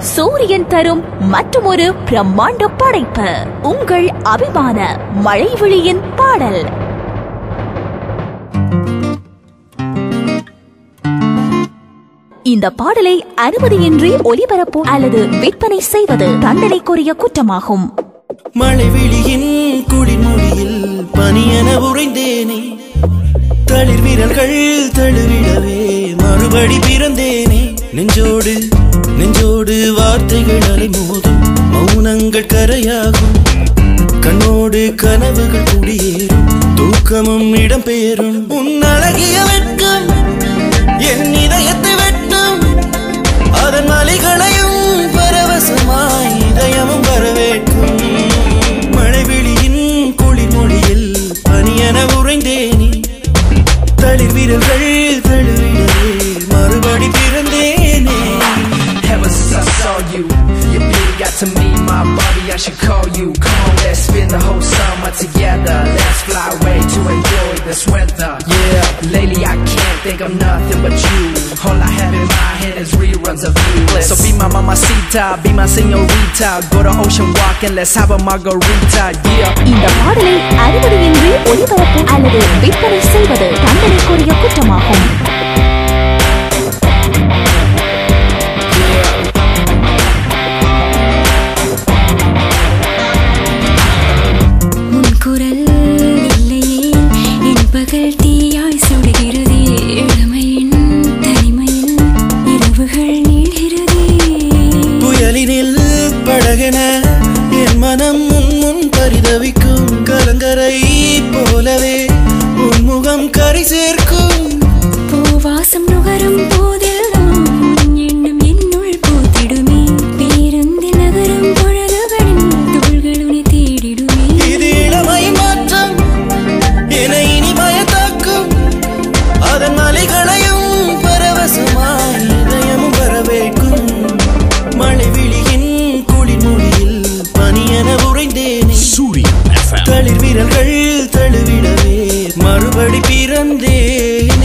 சூரியன் தரும் மற்றும் ஒரு பிரம்மாண்ட படைப்பு. உங்கள் அபிமான மழைவிழியின் பாடல். இந்த பாடலை அனுமதியின்றி ஒலிபரப்பு அல்லது விற்பனை செய்வது தண்டனைக்குரிய குற்றமாகும். மழைவெளியின் குடிமொழியில் பனியென உறைந்தேனே. தளிர் வீரர்கள் தழுவிடவே மறுபடி பிறந்தேனே. நெஞ்சோடு நெஞ்சோடு வார்த்தைகள் அலைமோதும் மௌனங்கள் கரையாகும். கண்ணோடு கனவுகள் குடியேறும் தூக்கமும் இடம்பெயரும். உன் அழகிய to me, my body, I should call you. Come on, let's spend the whole summer together. Let's fly away to enjoy this weather. Yeah, lately I can't think of nothing but you. All I have in my head is reruns of you. So be my mamacita, be my senorita. Go to Ocean Walk and let's have a margarita. Yeah. இந்த பாடலை அனுமதியின்றி ஒலிபரப்பு அல்லது விற்பனை செய்வது தண்டனைக்குரிய குற்றமாகும் படகென என் மனம் முன் முன் பரிதவிக்கும் கலங்கரை போலவே உன் முகம் கரை சேர்க்கும். பூவாசம் நுகரும் போதே தளிர் தழுவிடவே மறுபடி பிறந்தேனே.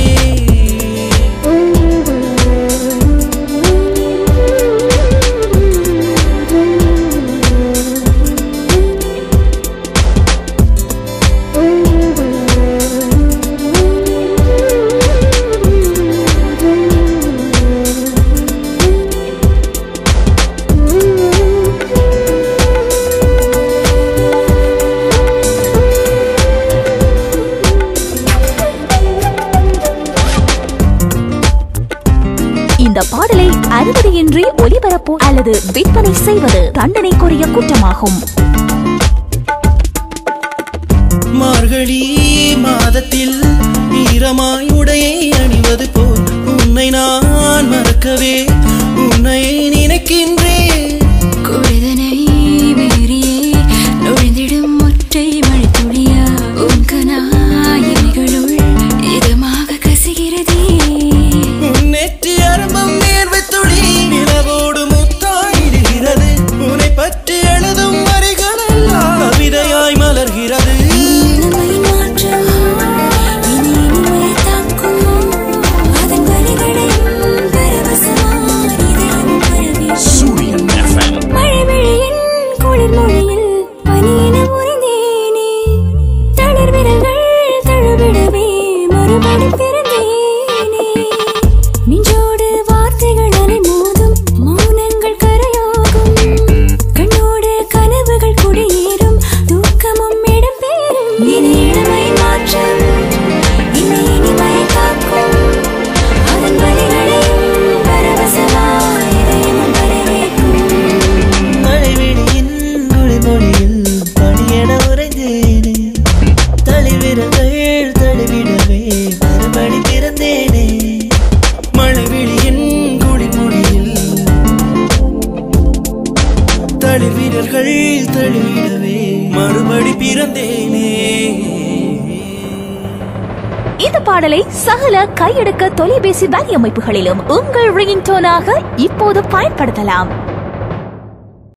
இந்த பாடலை அனுமதியின்றி ஒலிபரப்பு அல்லது விற்பனை செய்வது தண்டனைக்குரிய குற்றமாகும். மார்கழி மாதத்தில் ஈரமாய் உடையை அணிவது போல் உன்னை நான் மறக்கவே உன்னை நினைக்கின்ற தளிர்விரல்கள் தழுவிடவே மறுபடி பிறந்தேனே. இந்த பாடலை சகல கையெடுக்க தொலைபேசி வலையமைப்புகளிலும் உங்கள் ரிங்கிங் டோனாக இப்போது பயன்படுத்தலாம்.